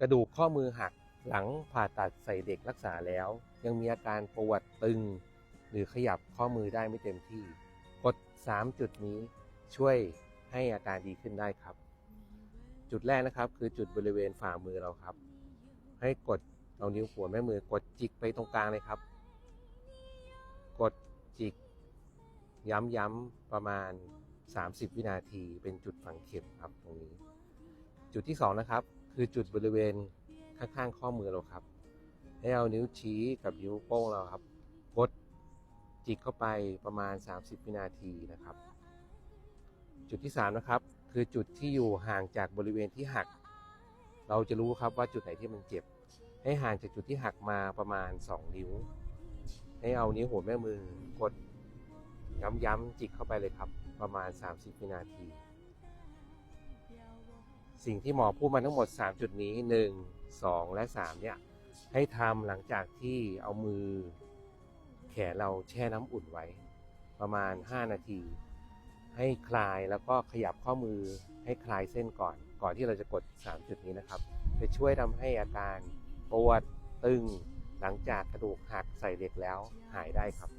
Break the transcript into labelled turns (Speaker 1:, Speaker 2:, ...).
Speaker 1: กระดูกข้อมือหักหลังผ่าตัดใส่เด็กรักษาแล้ว ยังมีอาการปวดตึง หรือขยับข้อมือได้ไม่เต็มที่ กด 3 จุดนี้ช่วยให้อาการดีขึ้นได้ครับ จุดแรกนะครับคือจุดบริเวณฝ่ามือเราครับ ให้กดเอานิ้วหัวแม่มือกดจิกไปตรงกลางเลยครับ กดจิก ย้ำๆประมาณ 30 วินาทีเป็นจุดฝังเข็มครับตรงนี้ จุดที่ 2 นะครับ คือจุดบริเวณข้างๆข้อมือเราครับ ให้เอานิ้วชี้กับนิ้วโป้งเราครับ กดจิกเข้าไปประมาณ 30 วินาทีนะครับ จุดที่ 3 นะครับ คือจุดที่อยู่ห่างจากบริเวณที่หัก เราจะรู้ครับว่าจุดไหนที่มันเจ็บ ให้ห่างจากจุดที่หักมาประมาณ 2 นิ้ว ให้เอานิ้วหัวแม่มือกดย้ำๆจิกเข้าไปเลยครับ ประมาณ 30 วินาที สิ่งที่หมอพูดมาทั้งหมด 3 จุดนี้ 1 2 และ 3 เนี่ย ให้ทำหลังจากที่เอามือแขนเราแช่น้ำอุ่นไว้ ประมาณ 5 นาที ให้คลายแล้วก็ขยับข้อมือให้คลายเส้นก่อน ก่อนที่เราจะกด 3 จุดนี้นะครับ จะช่วยทำให้อาการปวดตึง หลังจากกระดูกหักใส่เหล็กแล้วหายได้ครับ